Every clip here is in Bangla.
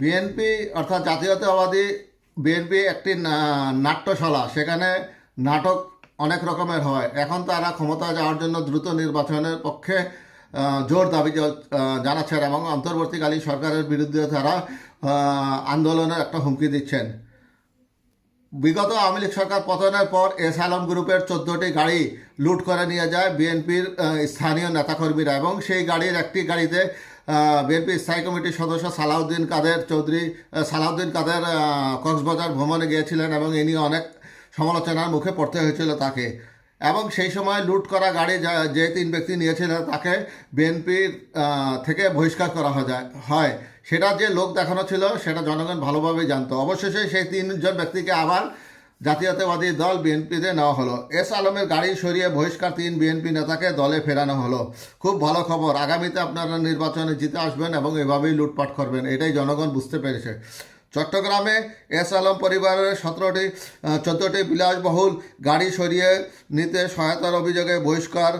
বিএনপি অর্থাৎ জাতীয়তাবাদী বিএনপি একটি নাট্যশালা। সেখানে নাটক অনেক রকমের হয়। এখন তারা ক্ষমতায় যাওয়ার জন্য দ্রুত নির্বাচনের পক্ষে জোর দাবি জানাচ্ছেন এবং অন্তর্বর্তীকালীন সরকারের বিরুদ্ধে তারা আন্দোলনের একটা হুমকি দিচ্ছেন। বিগত আওয়ামী লীগ সরকার পতনের পর এস আলম গ্রুপের চোদ্দোটি গাড়ি লুট করে নিয়ে যায় বিএনপির স্থানীয় নেতাকর্মীরা এবং সেই গাড়ির একটি গাড়িতে বিএনপি স্থায়ী কমিটির সদস্য সালাউদ্দিন কাদের চৌধুরী সালাউদ্দিন কাদের কক্সবাজার ভ্রমণে গিয়েছিলেন এবং এ নিয়ে অনেক সমালোচনার মুখে পড়তে হয়েছিল তাকে। এবং সেই সময় লুট করা গাড়ি যা- তিন ব্যক্তি নিয়েছিলেন তাকে বিএনপির থেকে বহিষ্কার করা হয়। সেটা যে লোক দেখানো ছিল, সেটা জনগণ ভালোভাবেই জানতো। অবশেষে সেই তিনজন ব্যক্তিকে আবার জাতীয়তাবাদী দল বিএনপিতে নেওয়া হলো। এস আলমের গাড়ি সরিয়ে বহিষ্কার তিন বিএনপি নেতাকে দলে ফেরানো হলো। খুব ভালো খবর। আগামীতে আপনারা নির্বাচনে জিতে আসবেন এবং এভাবেই লুটপাট করবেন, এটাই জনগণ বুঝতে পেরেছে। চট্টগ্রামে এস আলম পরিবারের সতেরোটি চোদ্দোটি বিলাসবহুল গাড়ি সরিয়ে নিতে সহায়তার অভিযোগে বহিষ্কার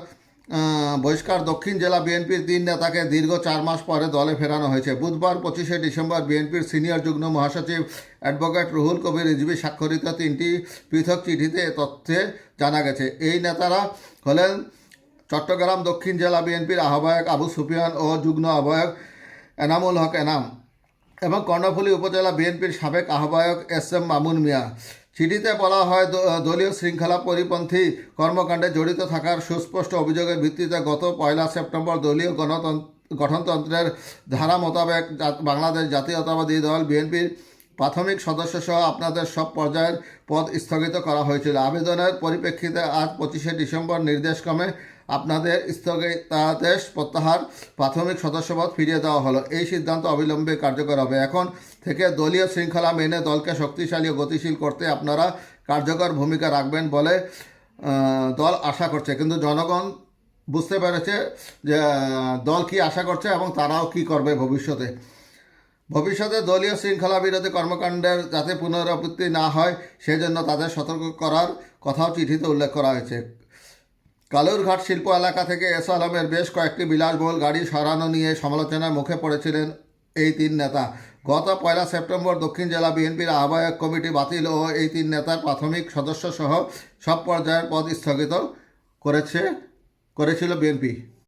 বহিষ্কার দক্ষিণ জেলা বিএনপির তিন নেতাকে দীর্ঘ চার মাস পরে দলে ফেরানো হয়েছে। বুধবার পঁচিশে ডিসেম্বর বিএনপির সিনিয়র যুগ্ম মহাসচিব অ্যাডভোকেট রুহুল কবির রিজভি স্বাক্ষরিত তিনটি পৃথক চিঠিতে তথ্যে জানা গেছে। এই নেতারা হলেন চট্টগ্রাম দক্ষিণ জেলা বিএনপির আহ্বায়ক আবু সুফিয়ান ও যুগ্ম আহ্বায়ক এনামুল হক এনাম এবং কর্ণফুলী উপজেলা বিএনপির সাবেক আহ্বায়ক এস এম মামুন মিয়া। চিঠিতে বলা হয় দলীয় শৃঙ্খলা পরিপন্থী কর্মকাণ্ডে জড়িত থাকার সুস্পষ্ট অভিযোগের ভিত্তিতে গত পয়লা সেপ্টেম্বর দলীয় গণতন্ত্র, গঠনতন্ত্রের ধারা মোতাবেক বাংলাদেশ জাতীয়তাবাদী দল বিএনপির প্রাথমিক সদস্য সহ আপনাদের সব পর্যায়ের পদ স্থগিত করা হয়েছিল। আবেদনের পরিপ্রেক্ষিতে আজ পঁচিশে ডিসেম্বর নির্দেশক্রমে আপনাদের স্থগিতাদেশ প্রত্যাহার প্রাথমিক সদস্যপদ ফিরিয়ে দেওয়া হলো। এই সিদ্ধান্ত অবিলম্বে কার্যকর হবে। এখন থেকে দলীয় শৃঙ্খলা মেনে দলকে শক্তিশালী ও গতিশীল করতে আপনারা কার্যকর ভূমিকা রাখবেন বলে দল আশা করছে। কিন্তু জনগণ বুঝতে পেরেছে যে দল কি আশা করছে এবং তারাও কি করবে ভবিষ্যতে। ভবিষ্যতে দলীয় শৃঙ্খলা বিরোধী কর্মকাণ্ডের যাতে পুনরাবৃত্তি না হয়, সেজন্য তাদের সতর্ক করার কথাও চিঠিতে উল্লেখ করা হয়েছে। কালুরঘাট শিল্প এলাকা থেকে এস আলমের বেশ কয়েকটি বিলাসবহুল গাড়ি সরানো নিয়ে সমালোচনার মুখে পড়েছিলেন এই তিন নেতা। গত পয়লা সেপ্টেম্বর দক্ষিণ জেলা বিএনপির আহ্বায়ক কমিটি বাতিল ও এই তিন নেতার প্রাথমিক সদস্যসহ সব পর্যায়ের পদ স্থগিত করেছে, করেছিল বিএনপি।